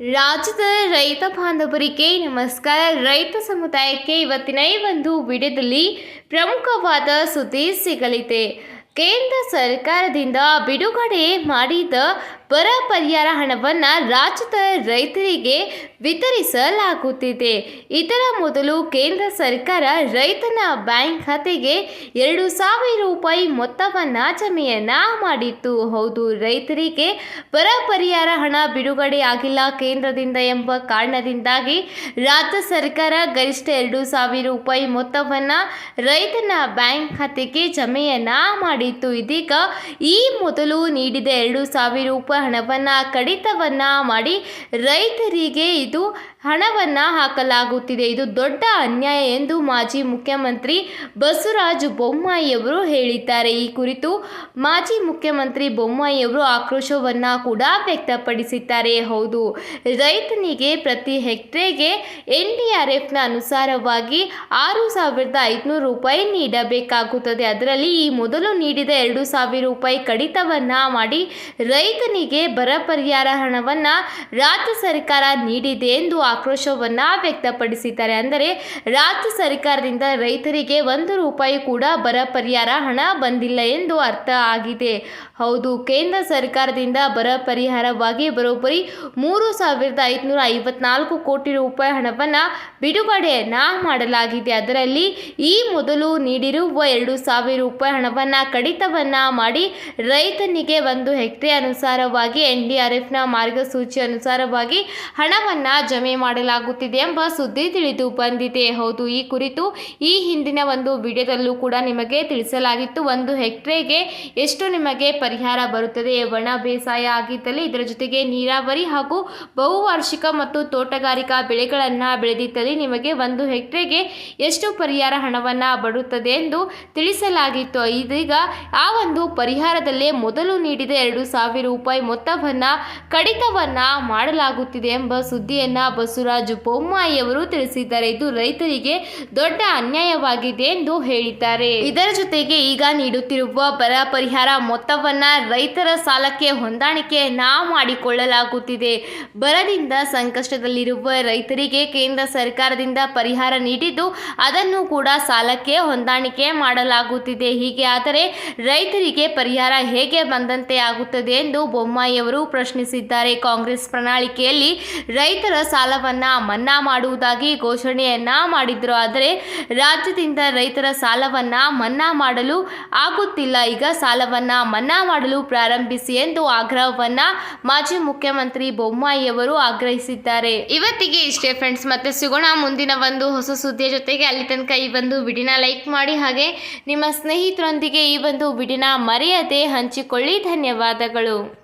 ರಾಜ್ಯದ ರೈತ ಬಾಂಧವರಿಗೆ ನಮಸ್ಕಾರ. ರೈತ ಸಮುದಾಯಕ್ಕೆ ಇವತ್ತಿನ ಈ ಒಂದು ವಿಡಿಯೋದಲ್ಲಿ ಪ್ರಮುಖವಾದ ಸುದ್ದಿ ಸಿಗಲಿದೆ. ಕೇಂದ್ರ ಸರ್ಕಾರದಿಂದ ಬಿಡುಗಡೆ ಮಾಡಿದ ಬರ ಪರಿಹಾರ ಹಣವನ್ನು ರಾಜ್ಯದ ರೈತರಿಗೆ ವಿತರಿಸಲಾಗುತ್ತಿದೆ. ಇದರ ಮೊದಲು ಕೇಂದ್ರ ಸರ್ಕಾರ ರೈತನ ಬ್ಯಾಂಕ್ ಖಾತೆಗೆ ಎರಡು ಸಾವಿರ ರೂಪಾಯಿ ಮೊತ್ತವನ್ನು ಜಮೆಯನ್ನ ಮಾಡಿತ್ತು. ಹೌದು, ರೈತರಿಗೆ ಬರ ಪರಿಹಾರ ಹಣ ಬಿಡುಗಡೆ ಆಗಿಲ್ಲ. ಕೇಂದ್ರದಿಂದ ಎಂಬ ಕಾರಣದಿಂದಾಗಿ ರಾಜ್ಯ ಸರ್ಕಾರ ಗರಿಷ್ಠ ಎರಡು ಸಾವಿರ ರೂಪಾಯಿ ಮೊತ್ತವನ್ನು ರೈತನ ಬ್ಯಾಂಕ್ ಖಾತೆಗೆ ಜಮೆಯನ್ನ ಮಾಡಿತ್ತು. ಇದೀಗ ಈ ಮೊದಲು ನೀಡಿದ ಎರಡು ಸಾವಿರ ರೂಪಾಯಿ ಹಣವನ್ನು, ಕಡಿತವನ್ನು ಮಾಡಿ ರೈತರಿಗೆ ಇದು ಹಣವನ್ನು ಹಾಕಲಾಗುತ್ತಿದೆ. ಇದು ದೊಡ್ಡ ಅನ್ಯಾಯ ಎಂದು ಮಾಜಿ ಮುಖ್ಯಮಂತ್ರಿ ಬಸವರಾಜ ಬೊಮ್ಮಾಯಿಯವರು ಹೇಳಿದ್ದಾರೆ. ಈ ಕುರಿತು ಮಾಜಿ ಮುಖ್ಯಮಂತ್ರಿ ಬೊಮ್ಮಾಯಿಯವರು ಆಕ್ರೋಶವನ್ನು ಕೂಡ ವ್ಯಕ್ತಪಡಿಸಿದ್ದಾರೆ. ಹೌದು, ರೈತನಿಗೆ ಪ್ರತಿ ಹೆಕ್ಟೇರ್ಗೆ ಎನ್ ಡಿ ಆರ್ ಎಫ್ನ ಅನುಸಾರವಾಗಿ ಆರು ಸಾವಿರದ ಐದುನೂರು ರೂಪಾಯಿ ನೀಡಬೇಕಾಗುತ್ತದೆ. ಅದರಲ್ಲಿ ಈ ಮೊದಲು ನೀಡಿದ ಎರಡು ಸಾವಿರ ರೂಪಾಯಿ ಕಡಿತವನ್ನು ಮಾಡಿ ರೈತನಿಗೆ ಬರ ಪರಿಹಾರ ಹಣವನ್ನು ರಾಜ್ಯ ಸರ್ಕಾರ ನೀಡಿದೆ ಎಂದು ಆಕ್ರೋಶವನ್ನು ವ್ಯಕ್ತಪಡಿಸಿದ್ದಾರೆ. ಅಂದರೆ ರಾಜ್ಯ ಸರ್ಕಾರದಿಂದ ರೈತರಿಗೆ ಒಂದು ರೂಪಾಯಿ ಕೂಡ ಬರ ಪರಿಹಾರ ಹಣ ಬಂದಿಲ್ಲ ಎಂದು ಅರ್ಥ ಆಗಿದೆ. ಹೌದು, ಕೇಂದ್ರ ಸರ್ಕಾರದಿಂದ ಬರ ಪರಿಹಾರವಾಗಿ ಬರೋಬ್ಬರಿ ಮೂರು ಸಾವಿರದ ಐದುನೂರ ಐವತ್ನಾಲ್ಕು ಕೋಟಿ ರೂಪಾಯಿ ಹಣವನ್ನು ಬಿಡುಗಡೆಯನ್ನು ಮಾಡಲಾಗಿದೆ. ಅದರಲ್ಲಿ ಈ ಮೊದಲು ನೀಡಿರುವ ಎರಡು ಸಾವಿರ ರೂಪಾಯಿ ಹಣವನ್ನು ಕಡಿತವನ್ನು ಮಾಡಿ ರೈತನಿಗೆ ಒಂದು ಹೆಕ್ಟೇ ಅನುಸಾರವಾಗಿ ಆರ್ ಎಫ್ನ ಮಾರ್ಗಸೂಚಿ ಅನುಸಾರವಾಗಿ ಹಣವನ್ನು ಜಮೆ ಮಾಡಲಾಗುತ್ತಿದೆ ಎಂಬ ಸುದ್ದಿ ತಿಳಿದು ಬಂದಿದೆ. ಹೌದು, ಈ ಕುರಿತು ಈ ಹಿಂದಿನ ಒಂದು ವಿಡಿಯೋದಲ್ಲೂ ಕೂಡ ನಿಮಗೆ ತಿಳಿಸಲಾಗಿತ್ತು. ಒಂದು ಹೆಕ್ಟ್ರೆಗೆ ಎಷ್ಟು ನಿಮಗೆ ಪರಿಹಾರ ಬರುತ್ತದೆ? ಒಣ ಬೇಸಾಯ ಆಗಿದ್ದಲ್ಲಿ ಇದರ ಜೊತೆಗೆ ನೀರಾವರಿ ಹಾಗೂ ಬಹುವಾರ್ಷಿಕ ಮತ್ತು ತೋಟಗಾರಿಕಾ ಬೆಳೆಗಳನ್ನು ಬೆಳೆದಿದ್ದಲ್ಲಿ ನಿಮಗೆ ಒಂದು ಹೆಕ್ಟ್ರೆಗೆ ಎಷ್ಟು ಪರಿಹಾರ ಹಣವನ್ನು ಬರುತ್ತದೆ ಎಂದು ತಿಳಿಸಲಾಗಿತ್ತು. ಇದೀಗ ಆ ಒಂದು ಪರಿಹಾರದಲ್ಲೇ ಮೊದಲು ನೀಡಿದ ಎರಡು ಸಾವಿರ ರೂಪಾಯಿ ಮೊತ್ತವನ್ನು ಕಡಿತವನ್ನ ಮಾಡಲಾಗುತ್ತಿದೆ ಎಂಬ ಸುದ್ದಿಯನ್ನು ಬಸವರಾಜ ಬೊಮ್ಮಾಯಿಯವರು ತಿಳಿಸಿದ್ದಾರೆ. ಇದು ರೈತರಿಗೆ ದೊಡ್ಡ ಅನ್ಯಾಯವಾಗಿದೆ ಎಂದು ಹೇಳಿದ್ದಾರೆ. ಇದರ ಜೊತೆಗೆ ಈಗ ನೀಡುತ್ತಿರುವ ಬರ ಪರಿಹಾರ ಮೊತ್ತವನ್ನು ರೈತರ ಸಾಲಕ್ಕೆ ಹೊಂದಾಣಿಕೆಯನ್ನ ಮಾಡಿಕೊಳ್ಳಲಾಗುತ್ತಿದೆ. ಬರದಿಂದ ಸಂಕಷ್ಟದಲ್ಲಿರುವ ರೈತರಿಗೆ ಕೇಂದ್ರ ಸರ್ಕಾರದಿಂದ ಪರಿಹಾರ ನೀಡಿದ್ದು ಅದನ್ನು ಕೂಡ ಸಾಲಕ್ಕೆ ಹೊಂದಾಣಿಕೆ ಮಾಡಲಾಗುತ್ತಿದೆ. ಹೀಗೆ ಆದರೆ ರೈತರಿಗೆ ಪರಿಹಾರ ಹೇಗೆ ಬಂದಂತೆ ಆಗುತ್ತದೆ ಎಂದು ಬೊಮ್ಮಾಯಿಯವರು ಪ್ರಶ್ನಿಸಿದ್ದಾರೆ. ಕಾಂಗ್ರೆಸ್ ಪ್ರಣಾಳಿಕೆಯಲ್ಲಿ ರೈತರ ಸಾಲವನ್ನ ಮನ್ನಾ ಮಾಡುವುದಾಗಿ ಘೋಷಣೆಯನ್ನ ಮಾಡಿದ್ರು. ಆದರೆ ರಾಜ್ಯದಿಂದ ರೈತರ ಸಾಲವನ್ನ ಮನ್ನಾ ಮಾಡಲು ಆಗುತ್ತಿಲ್ಲ. ಈಗ ಸಾಲವನ್ನ ಮನ್ನಾ ಮಾಡಲು ಪ್ರಾರಂಭಿಸಿ ಎಂದು ಆಗ್ರಹವನ್ನ ಮಾಜಿ ಮುಖ್ಯಮಂತ್ರಿ ಬೊಮ್ಮಾಯಿಯವರು ಆಗ್ರಹಿಸಿದ್ದಾರೆ. ಇವತ್ತಿಗೆ ಇಷ್ಟೇ ಫ್ರೆಂಡ್ಸ್, ಮತ್ತೆ ಸಿಗೋಣ ಮುಂದಿನ ಒಂದು ಹೊಸ ಸುದ್ದಿಯ ಜೊತೆಗೆ. ಅಲ್ಲಿ ತನಕ ಈ ಒಂದು ವಿಡಿಯೋನ ಲೈಕ್ ಮಾಡಿ, ಹಾಗೆ ನಿಮ್ಮ ಸ್ನೇಹಿತರೊಂದಿಗೆ ಈ ಒಂದು ವಿಡಿಯೋನ ಮರೆಯದೆ ಹಂಚಿಕೊಳ್ಳಿ. ಧನ್ಯವಾದಗಳು.